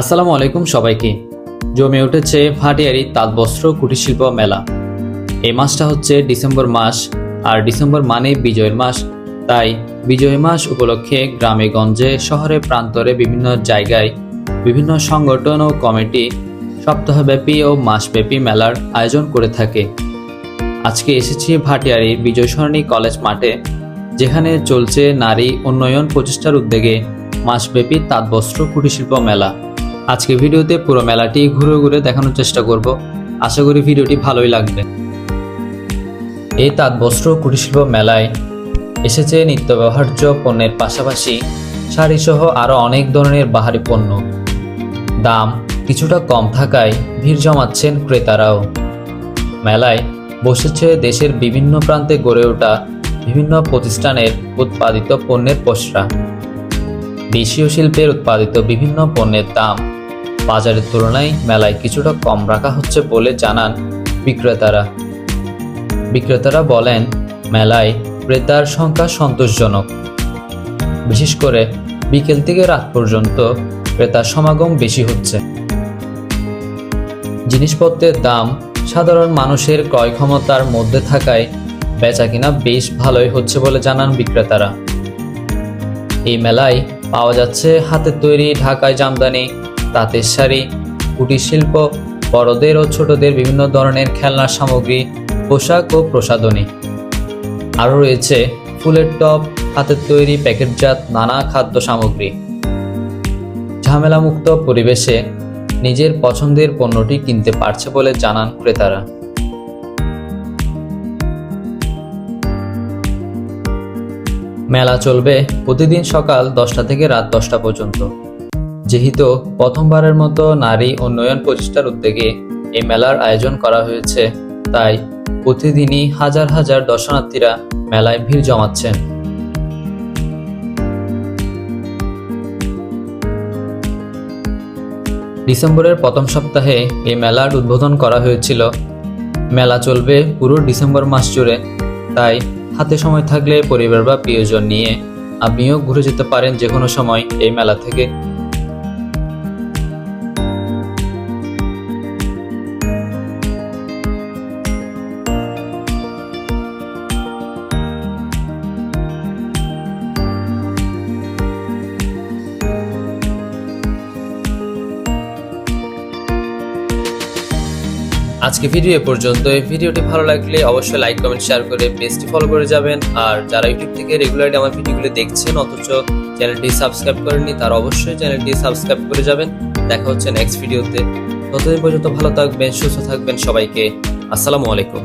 আসসালামু আলাইকুম সবাইকে। জমে উঠেছে ভাটিয়ারি তাঁতবস্ত্র কুটিরশিল্প মেলা। এই মাসটা হচ্ছে ডিসেম্বর মাস, আর ডিসেম্বর মানে বিজয়ের মাস। তাই বিজয় মাস উপলক্ষে গ্রামে, গঞ্জে, শহরে, প্রান্তরে বিভিন্ন জায়গায় বিভিন্ন সংগঠন ও কমিটি সপ্তাহব্যাপী ও মাসব্যাপী মেলার আয়োজন করে থাকে। আজকে এসেছি ভাটিয়ারির বিজয় সরণী কলেজ মাঠে, যেখানে চলছে নারী উন্নয়ন প্রচেষ্টার উদ্যোগে মাসব্যাপী তাঁতবস্ত্র কুটিরশিল্প মেলা। আজকে ভিডিওতে পুরো মেলাটি ঘুরে ঘুরে দেখানোর চেষ্টা করব। আশা করি ভিডিওটি ভালোই লাগবে। এই তাঁতবস্ত্র কুটিরশিল্প মেলায় এসেছে নিত্য ব্যবহার্য পণ্যের পাশাপাশি শাড়িসহ আরও অনেক ধরনের বাহারি পণ্য। দাম কিছুটা কম থাকায় ভিড় জমাচ্ছেন ক্রেতারাও। মেলায় বসেছে দেশের বিভিন্ন প্রান্তে গড়ে ওঠা বিভিন্ন প্রতিষ্ঠানের উৎপাদিত পণ্যের পসরা দেশীয় শিল্পের উৎপাদিত বিভিন্ন পণ্যের দাম বাজারের তুলনায় মেলায় কিছুটা কম রাখা হচ্ছে বলে জানান বিক্রেতারা। বিক্রেতারা বলেন, মেলায় ক্রেতার সংখ্যা সন্তোষজনক। বিশেষ করে বিকেল থেকে রাত পর্যন্ত ক্রেতার সমাগম বেশি হচ্ছে। জিনিসপত্রের দাম সাধারণ মানুষের ক্রয় ক্ষমতার মধ্যে থাকায় বেচা কিনা বেশ ভালোই হচ্ছে বলে জানান বিক্রেতারা। এই মেলায় পাওয়া যাচ্ছে হাতের তৈরি ঢাকায় জামদানি তাঁতের শাড়ি, কুটির শিল্প, বড়দের ও ছোটদের বিভিন্ন ধরনের খেলনার সামগ্রী, পোশাক ও প্রসাধনী। আরও রয়েছে ফুলের টপ হাতের তৈরি প্যাকেটজাত নানা খাদ্য সামগ্রী। ঝামেলামুক্ত পরিবেশে নিজের পছন্দের পণ্যটি কিনতে পারছে বলে জানান ক্রেতারা। মেলা চলবে প্রতিদিন সকাল দশটা থেকে রাত দশটা পর্যন্ত। যেহেতু প্রথমবারের মতো নারী উন্নয়ন প্রচেষ্টার উদ্যোগে এই মেলার আয়োজন করা হয়েছে, তাই প্রতিদিনই হাজার হাজার দর্শনার্থীরা মেলায় ভিড় জমাচ্ছেন। ডিসেম্বরের প্রথম সপ্তাহে এই মেলার উদ্বোধন করা হয়েছিল। মেলা চলবে পুরো ডিসেম্বর মাস জুড়ে, তাই হাতে সময় থাকলে পরিবার বা প্রিয়জন নিয়ে আপনিও ঘুরে যেতে পারেন যে কোনো সময় এই মেলা থেকে। আজকে ভিডিও এ পর্যন্ত। এই ভিডিওটি ভালো লাগলে অবশ্যই লাইক কমেন্ট শেয়ার করে পেজটি ফলো করে যাবেন। আর যারা ইউটিউব থেকে রেগুলারলি আমার ভিডিওগুলো দেখছেন, অথচ চ্যানেলটি সাবস্ক্রাইব করেননি, তারা অবশ্যই চ্যানেলটি সাবস্ক্রাইব করে যাবেন। দেখা হচ্ছে নেক্সট ভিডিওতে ততদিন পর্যন্ত ভালো থাকবেন, সুস্থ থাকবেন সবাইকে। আসসালামু আলাইকুম।